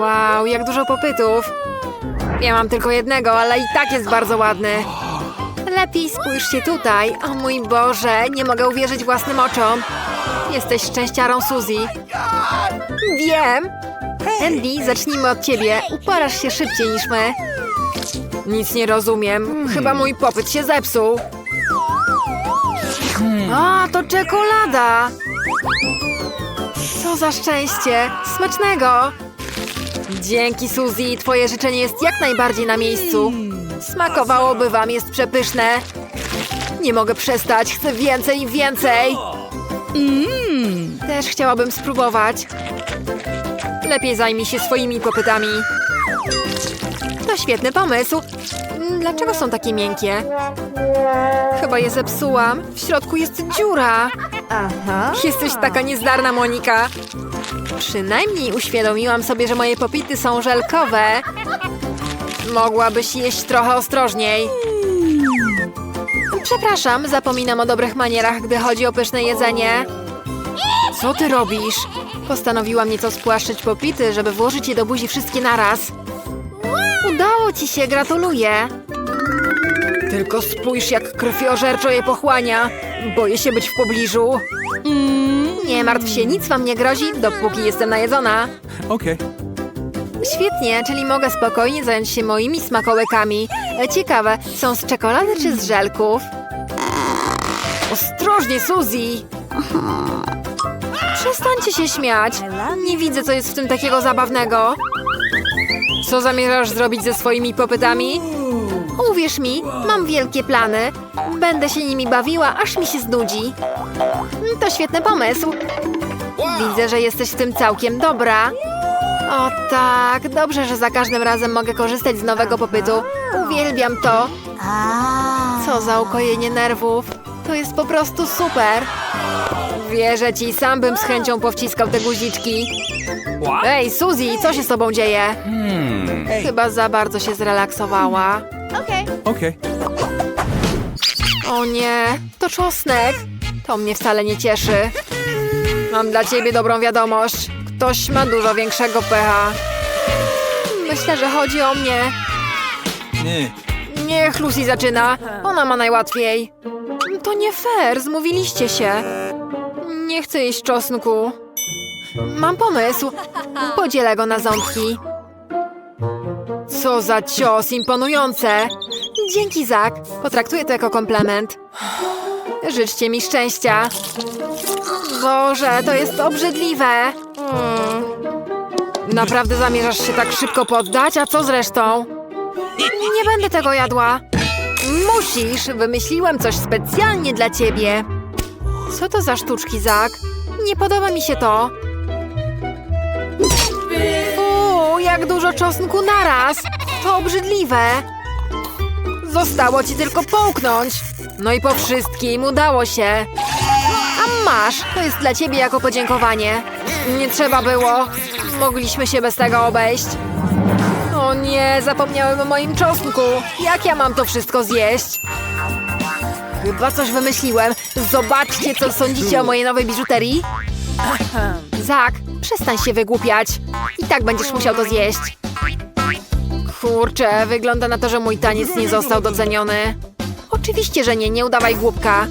Wow, jak dużo popytów. Ja mam tylko jednego, ale i tak jest bardzo ładny. Lepiej spójrzcie tutaj. O mój Boże, nie mogę uwierzyć własnym oczom. Jesteś szczęściarą Suzy. Wiem. Andy, zacznijmy od ciebie. Uparasz się szybciej niż my. Nic nie rozumiem. Chyba mój popyt się zepsuł. A, to czekolada! Co za szczęście! Smacznego! Dzięki, Suzy. Twoje życzenie jest jak najbardziej na miejscu. Smakowałoby wam, jest przepyszne. Nie mogę przestać, chcę więcej i więcej. Też chciałabym spróbować. Lepiej zajmij się swoimi popytami. To świetny pomysł. Mm, Dlaczego są takie miękkie? Chyba je zepsułam. W środku jest dziura. Jesteś taka niezdarna, Monika. Przynajmniej uświadomiłam sobie, że moje popity są żelkowe. Mogłabyś jeść trochę ostrożniej. Przepraszam, zapominam o dobrych manierach, gdy chodzi o pyszne jedzenie. Co ty robisz? Postanowiłam nieco spłaszczyć popity, żeby włożyć je do buzi wszystkie naraz. Udało ci się, gratuluję. Tylko spójrz, jak krwiożerczo je pochłania. Boję się być w pobliżu. Nie martw się, nic wam nie grozi, dopóki jestem najedzona. Okay. Świetnie, czyli mogę spokojnie zająć się moimi smakołykami. E, Ciekawe, są z czekolady czy z żelków? Ostrożnie, Suzy! Przestańcie się śmiać. Nie widzę, co jest w tym takiego zabawnego. Co zamierzasz zrobić ze swoimi popytami? Uwierz mi, mam wielkie plany. Będę się nimi bawiła, aż mi się znudzi. To świetny pomysł. Widzę, że jesteś w tym całkiem dobra. O tak, dobrze, że za każdym razem mogę korzystać z nowego popytu. Uwielbiam to. Co za ukojenie nerwów. To jest po prostu super. Wierzę ci, sam bym z chęcią powciskał te guziczki. Ej, Suzy, co się z tobą dzieje? Chyba za bardzo się zrelaksowała. Okay. O nie, to czosnek. To mnie wcale nie cieszy. Mam dla ciebie dobrą wiadomość. Ktoś ma dużo większego pecha. Myślę, że chodzi o mnie. Nie. Niech Lucy zaczyna. Ona ma najłatwiej. To nie fair, zmówiliście się. Nie chcę jeść czosnku. Mam pomysł. Podzielę go na ząbki. Co za cios, imponujące. Dzięki, Zak. Potraktuję to jako komplement. Życzcie mi szczęścia. Boże, to jest obrzydliwe. Mm. Naprawdę zamierzasz się tak szybko poddać? A co z resztą? Nie będę tego jadła. Musisz, wymyśliłem coś specjalnie dla ciebie. Co to za sztuczki, Zak? Nie podoba mi się to. Fu, jak dużo czosnku naraz. To obrzydliwe. Zostało ci tylko połknąć. No i po wszystkim udało się. A masz, to jest dla ciebie jako podziękowanie. Nie trzeba było. Mogliśmy się bez tego obejść. O nie, zapomniałem o moim czosnku. Jak ja mam to wszystko zjeść? Chyba coś wymyśliłem. Zobaczcie, co sądzicie o mojej nowej biżuterii. Zak, przestań się wygłupiać. I tak będziesz musiał to zjeść. Kurczę, wygląda na to, że mój taniec nie został doceniony. Oczywiście, że nie, nie udawaj głupka.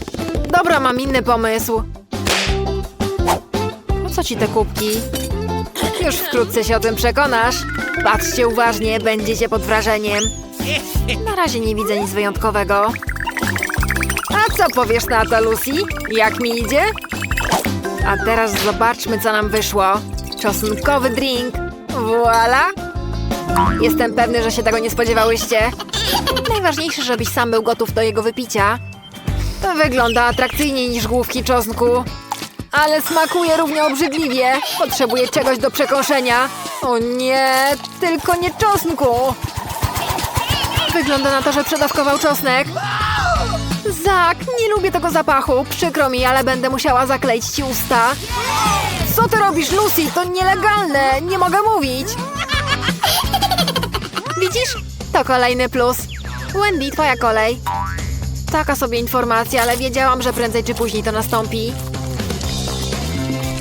Dobra, mam inny pomysł. Po co ci te kubki? Już wkrótce się o tym przekonasz. Patrzcie uważnie, będziecie pod wrażeniem. Na razie nie widzę nic wyjątkowego. A co powiesz na to, Lucy? Jak mi idzie? A teraz zobaczmy, co nam wyszło. Czosnkowy drink. Voila! Jestem pewny, że się tego nie spodziewałyście. Najważniejsze, żebyś sam był gotów do jego wypicia. To wygląda atrakcyjniej niż główki czosnku. Ale smakuje równie obrzydliwie. Potrzebuję czegoś do przekąszenia. O nie, tylko nie czosnku. Wygląda na to, że przedawkował czosnek. Zak, nie lubię tego zapachu. Przykro mi, ale będę musiała zakleić ci usta. Co ty robisz, Lucy? To nielegalne. Nie mogę mówić. Widzisz? To kolejny plus. Wendy, twoja kolej. Taka sobie informacja, ale wiedziałam, że prędzej czy później to nastąpi.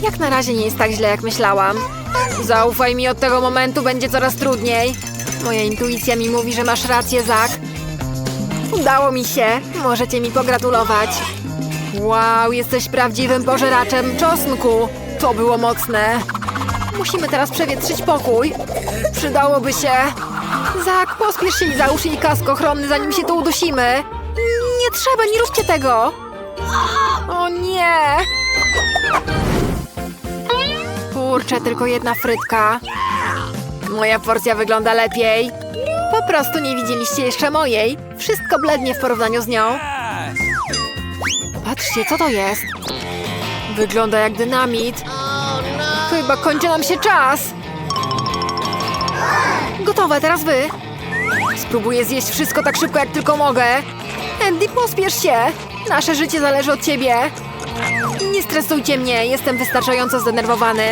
Jak na razie nie jest tak źle, jak myślałam. Zaufaj mi, od tego momentu będzie coraz trudniej. Moja intuicja mi mówi, że masz rację, Zak. Udało mi się. Możecie mi pogratulować. Wow, jesteś prawdziwym pożeraczem czosnku. To było mocne. Musimy teraz przewietrzyć pokój. Przydałoby się. Zak, pospiesz się i załóż jej kask ochronny, zanim się tu udusimy. Nie trzeba, nie róbcie tego. O nie! Kurczę, tylko jedna frytka. Moja porcja wygląda lepiej. Po prostu nie widzieliście jeszcze mojej. Wszystko blednie w porównaniu z nią. Patrzcie, co to jest? Wygląda jak dynamit. Chyba kończy nam się czas. Gotowe, teraz wy. Spróbuję zjeść wszystko tak szybko, jak tylko mogę. Andy, pospiesz się. Nasze życie zależy od ciebie. Nie stresujcie mnie, jestem wystarczająco zdenerwowany.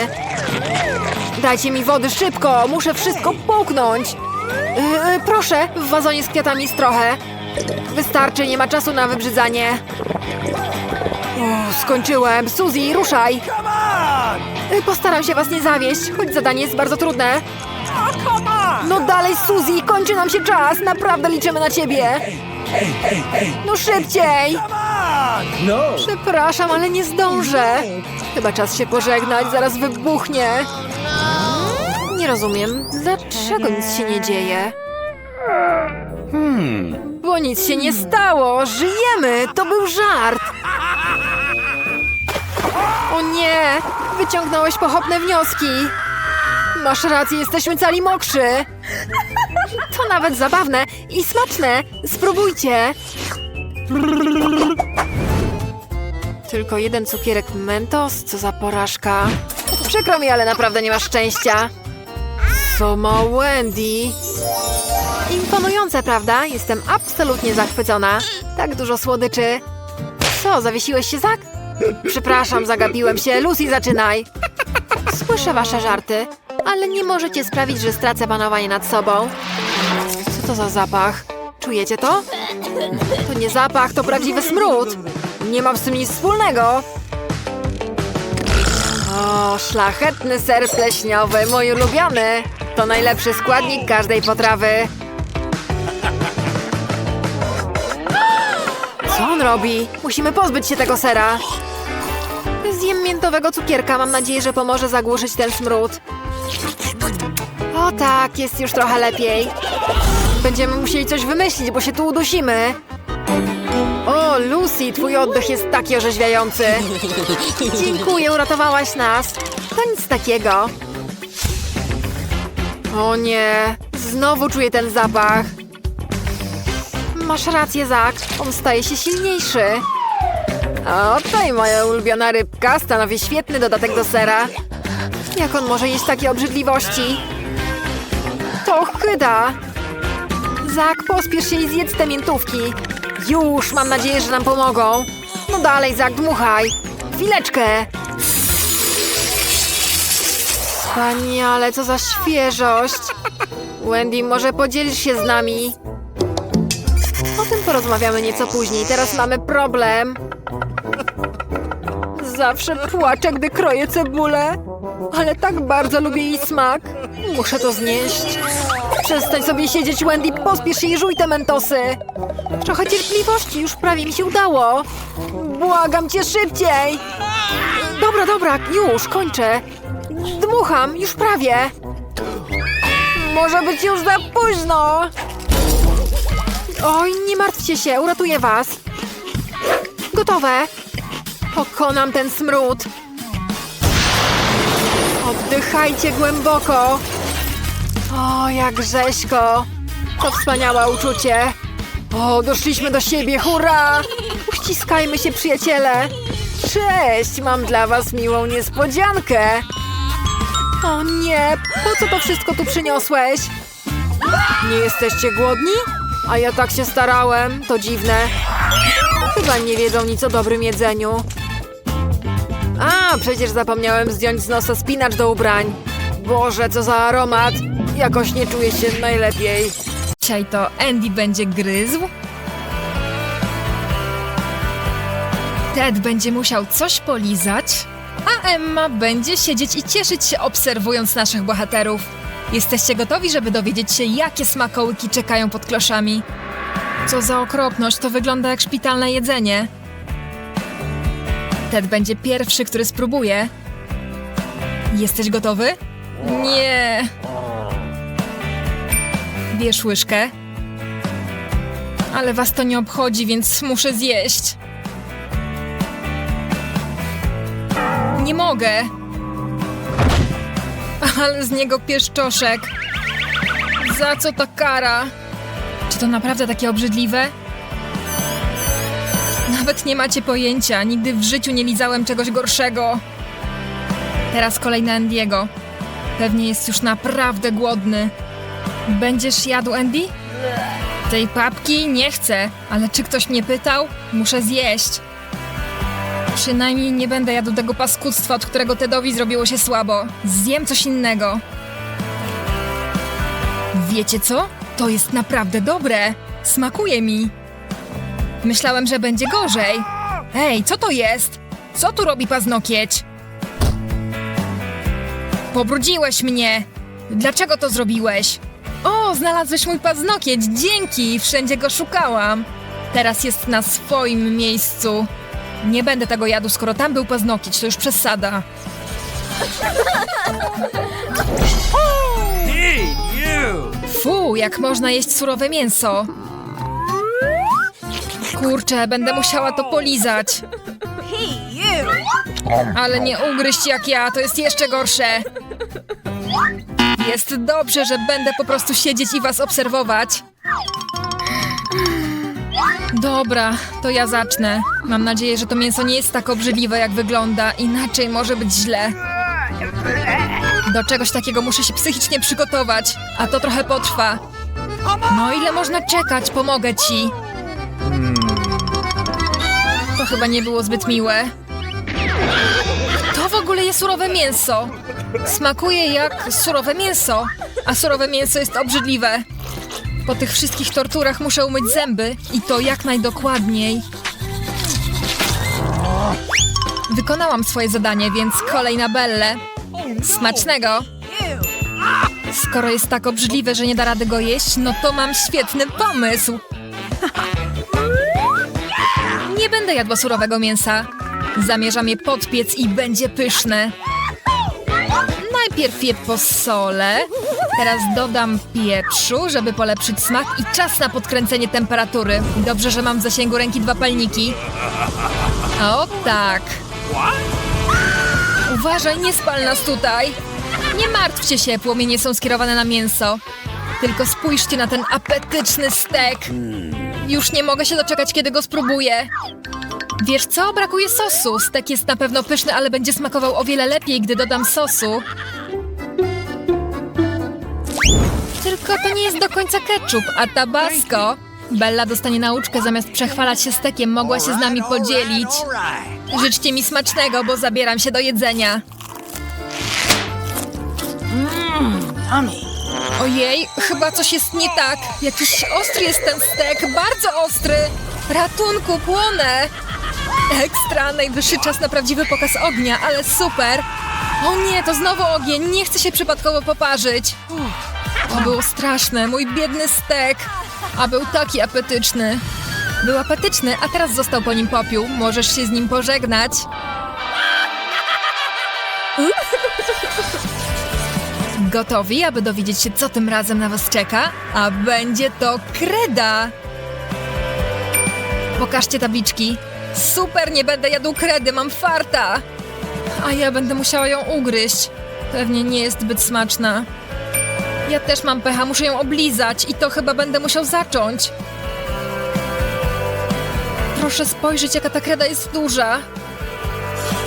Dajcie mi wody szybko, muszę wszystko połknąć. Yy, proszę, w wazonie z kwiatami jest trochę. Wystarczy, nie ma czasu na wybrzydzanie. Uff, skończyłem. Suzy, ruszaj. Yy, Postaram się was nie zawieść, choć zadanie jest bardzo trudne. No dalej, Suzy, kończy nam się czas. Naprawdę liczymy na ciebie. No szybciej. No. Przepraszam, ale nie zdążę. Chyba czas się pożegnać, zaraz wybuchnie. Nie rozumiem, dlaczego nic się nie dzieje? Bo nic się nie stało, żyjemy, to był żart. O nie, wyciągnąłeś pochopne wnioski. Masz rację, jesteśmy cali mokrzy. To nawet zabawne i smaczne. Spróbujcie. Tylko jeden cukierek Mentos? Co za porażka. Przykro mi, ale naprawdę nie masz szczęścia. Co ma Wendy? Imponujące, prawda? Jestem absolutnie zachwycona. Tak dużo słodyczy. Co, zawiesiłeś się, Zak? Przepraszam, zagapiłem się. Lucy, zaczynaj. Słyszę wasze żarty, ale nie możecie sprawić, że stracę panowanie nad sobą. Co to za zapach? Czujecie to? To nie zapach, to prawdziwy smród. Nie mam z tym nic wspólnego. O, szlachetny ser pleśniowy, mój ulubiony. To najlepszy składnik każdej potrawy. Co on robi? Musimy pozbyć się tego sera. Zjem miętowego cukierka. Mam nadzieję, że pomoże zagłuszyć ten smród. Tak, jest już trochę lepiej. Będziemy musieli coś wymyślić, bo się tu udusimy. O, Lucy, twój oddech jest taki orzeźwiający. Dziękuję, uratowałaś nas. To nic takiego. O nie, znowu czuję ten zapach. Masz rację, Zak. On staje się silniejszy. O, i moja ulubiona rybka stanowi świetny dodatek do sera. Jak on może jeść takie obrzydliwości? To chyda. Zak, pospiesz się i zjedz te miętówki. Już, mam nadzieję, że nam pomogą. No dalej, Zak, dmuchaj. Chwileczkę. Wspaniale, co za świeżość. Wendy, może podzielisz się z nami? O tym porozmawiamy nieco później. Teraz mamy problem. Zawsze płaczę, gdy kroję cebulę. Ale tak bardzo lubię jej smak. Muszę to znieść. Przestań sobie siedzieć, Wendy. Pospiesz się i żuj te mentosy. Trochę cierpliwości, już prawie mi się udało. Błagam cię szybciej. Dobra, dobra, już, kończę. Dmucham, już prawie. Może być już za późno. Oj, nie martwcie się, uratuję was. Gotowe. Pokonam ten smród. Oddychajcie głęboko. O, jak rzeźko. To wspaniałe uczucie. O, doszliśmy do siebie, hurra! Uściskajmy się, przyjaciele. Cześć, mam dla was miłą niespodziankę. O nie, po co to wszystko tu przyniosłeś? Nie jesteście głodni? A ja tak się starałem, to dziwne. Chyba nie wiedzą nic o dobrym jedzeniu. A, przecież zapomniałem zdjąć z nosa spinacz do ubrań. Boże, co za aromat. Jakoś nie czuję się najlepiej. Dzisiaj to Andy będzie gryzł. Ted będzie musiał coś polizać. A Emma będzie siedzieć i cieszyć się obserwując naszych bohaterów. Jesteście gotowi, żeby dowiedzieć się, jakie smakołyki czekają pod kloszami? Co za okropność, to wygląda jak szpitalne jedzenie. Ted będzie pierwszy, który spróbuje. Jesteś gotowy? Nie. Bierz łyżkę. Ale was to nie obchodzi, więc muszę zjeść. Nie mogę. Ale z niego pieszczoszek. Za co ta kara? Czy to naprawdę takie obrzydliwe? Nawet nie macie pojęcia. Nigdy w życiu nie lizałem czegoś gorszego. Teraz kolej na Andiego. Pewnie jest już naprawdę głodny. Będziesz jadł, Andy? Tej papki nie chcę, ale czy ktoś mnie pytał? Muszę zjeść. Przynajmniej nie będę jadł tego paskudztwa, od którego Tedowi zrobiło się słabo. Zjem coś innego. Wiecie co? To jest naprawdę dobre. Smakuje mi. Myślałem, że będzie gorzej. Ej, co to jest? Co tu robi paznokieć? Pobrudziłeś mnie. Dlaczego to zrobiłeś? O, znalazłeś mój paznokieć. Dzięki, wszędzie go szukałam. Teraz jest na swoim miejscu. Nie będę tego jadł, skoro tam był paznokieć, to już przesada. Fu, jak można jeść surowe mięso. Kurczę, będę musiała to polizać. Ale nie ugryźć jak ja, to jest jeszcze gorsze. Jest dobrze, że będę po prostu siedzieć i was obserwować. Dobra, to ja zacznę. Mam nadzieję, że to mięso nie jest tak obrzydliwe, jak wygląda. Inaczej może być źle. Do czegoś takiego muszę się psychicznie przygotować, a to trochę potrwa. No ile można czekać? Pomogę ci. Chyba nie było zbyt miłe. To w ogóle jest surowe mięso. Smakuje jak surowe mięso, a surowe mięso jest obrzydliwe. Po tych wszystkich torturach muszę umyć zęby i to jak najdokładniej. Wykonałam swoje zadanie, więc kolej na Bellę. Smacznego! Skoro jest tak obrzydliwe, że nie da rady go jeść, no to mam świetny pomysł! Nie będę jadła surowego mięsa. Zamierzam je podpiec i będzie pyszne. Najpierw je posolę, teraz dodam pieprzu, żeby polepszyć smak i czas na podkręcenie temperatury. Dobrze, że mam w zasięgu ręki dwa palniki. O tak! Uważaj, nie spal nas tutaj! Nie martwcie się, płomienie są skierowane na mięso. Tylko spójrzcie na ten apetyczny stek. Już nie mogę się doczekać, kiedy go spróbuję. Wiesz co? Brakuje sosu. Stek jest na pewno pyszny, ale będzie smakował o wiele lepiej, gdy dodam sosu. Tylko to nie jest do końca ketchup, a tabasco. Bella dostanie nauczkę, zamiast przechwalać się stekiem, mogła się z nami podzielić. Życzcie mi smacznego, bo zabieram się do jedzenia. Ojej, chyba coś jest nie tak. Jakiś ostry jest ten stek, bardzo ostry. Ratunku, płonę. Ekstra, najwyższy czas na prawdziwy pokaz ognia, ale super. O nie, to znowu ogień, nie chcę się przypadkowo poparzyć. To było straszne, mój biedny stek. A był taki apetyczny. Był apetyczny, a teraz został po nim popiół. Możesz się z nim pożegnać. Gotowi, aby dowiedzieć się, co tym razem na was czeka? A będzie to kreda! Pokażcie tabliczki. Super, nie będę jadł kredy, mam farta! A ja będę musiała ją ugryźć. Pewnie nie jest zbyt smaczna. Ja też mam pecha, muszę ją oblizać i to chyba będę musiał zacząć. Proszę spojrzeć, jaka ta kreda jest duża.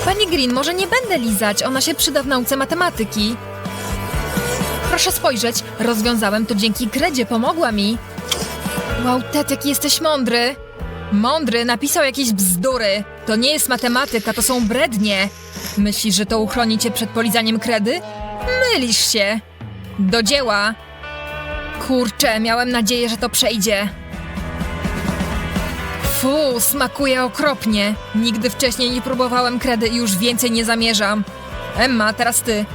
Pani Green, może nie będę lizać, ona się przyda w nauce matematyki. Proszę spojrzeć, rozwiązałem to dzięki kredzie, pomogła mi. Wow, Ted, jaki jesteś mądry. Mądry napisał jakieś bzdury. To nie jest matematyka, to są brednie. Myślisz, że to uchroni cię przed polizaniem kredy? Mylisz się. Do dzieła. Kurczę, miałem nadzieję, że to przejdzie. Fu, smakuje okropnie. Nigdy wcześniej nie próbowałem kredy i już więcej nie zamierzam. Emma, teraz ty.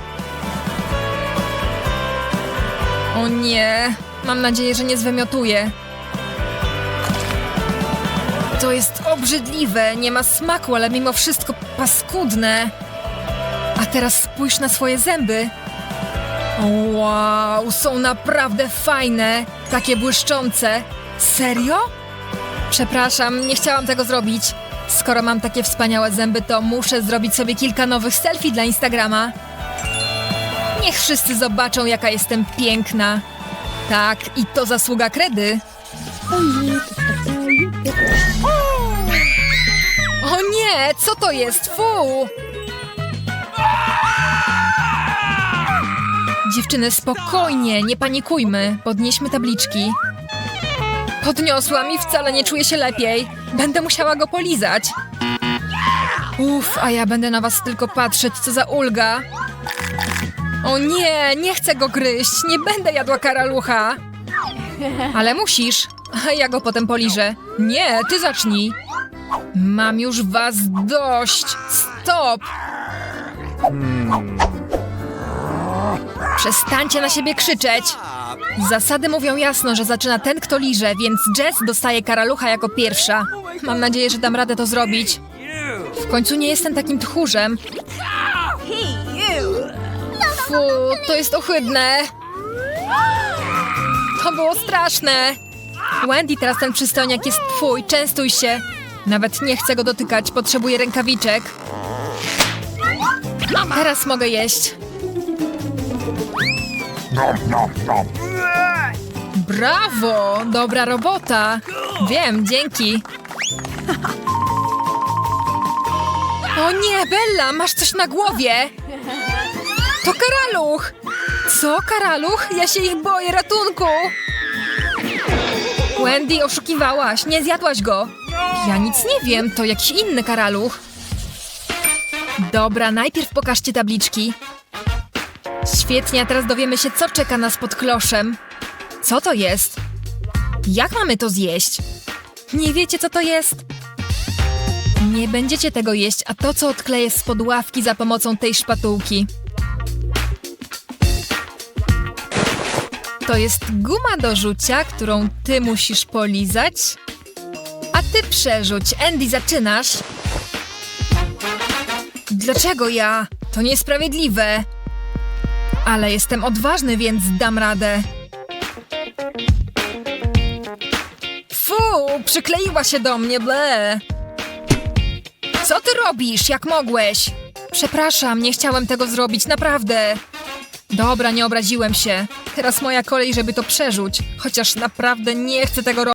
O nie, mam nadzieję, że nie zwymiotuję. To jest obrzydliwe, nie ma smaku, ale mimo wszystko paskudne. A teraz spójrz na swoje zęby. Wow, są naprawdę fajne, takie błyszczące. Serio? Przepraszam, nie chciałam tego zrobić. Skoro mam takie wspaniałe zęby, to muszę zrobić sobie kilka nowych selfie dla Instagrama. Niech wszyscy zobaczą, jaka jestem piękna. Tak, i to zasługa kredy. O nie, co to jest? Fu! Dziewczyny, spokojnie, nie panikujmy. Podnieśmy tabliczki. Podniosłam i wcale nie czuję się lepiej. Będę musiała go polizać. Uff, a ja będę na was tylko patrzeć, co za ulga. O nie, nie chcę go gryźć, nie będę jadła karalucha. Ale musisz. Ja go potem poliżę. Nie, ty zacznij. Mam już was dość. Stop. Przestańcie na siebie krzyczeć. Zasady mówią jasno, że zaczyna ten, kto liże, więc Jess dostaje karalucha jako pierwsza. Mam nadzieję, że dam radę to zrobić. W końcu nie jestem takim tchórzem. Fu, to jest ohydne. To było straszne. Wendy, teraz ten przystojniak jest twój, częstuj się. Nawet nie chcę go dotykać, potrzebuję rękawiczek. Teraz mogę jeść. Brawo! Dobra robota! Wiem, dzięki. O nie, Bella, masz coś na głowie! To karaluch! Co, karaluch? Ja się ich boję, ratunku! Wendy, oszukiwałaś, nie zjadłaś go. Ja nic nie wiem, to jakiś inny karaluch. Dobra, najpierw pokażcie tabliczki. Świetnie, a teraz dowiemy się, co czeka nas pod kloszem. Co to jest? Jak mamy to zjeść? Nie wiecie, co to jest? Nie będziecie tego jeść, a to, co odkleję spod ławki za pomocą tej szpatułki. To jest guma do rzucia, którą ty musisz polizać. A ty przerzuć. Andy, zaczynasz. Dlaczego ja? To niesprawiedliwe. Ale jestem odważny, więc dam radę. Fu, przykleiła się do mnie, ble. Co ty robisz? Jak mogłeś? Przepraszam, nie chciałem tego zrobić, naprawdę. Dobra, nie obraziłem się. Teraz moja kolej, żeby to przerzuć. Chociaż naprawdę nie chcę tego robić.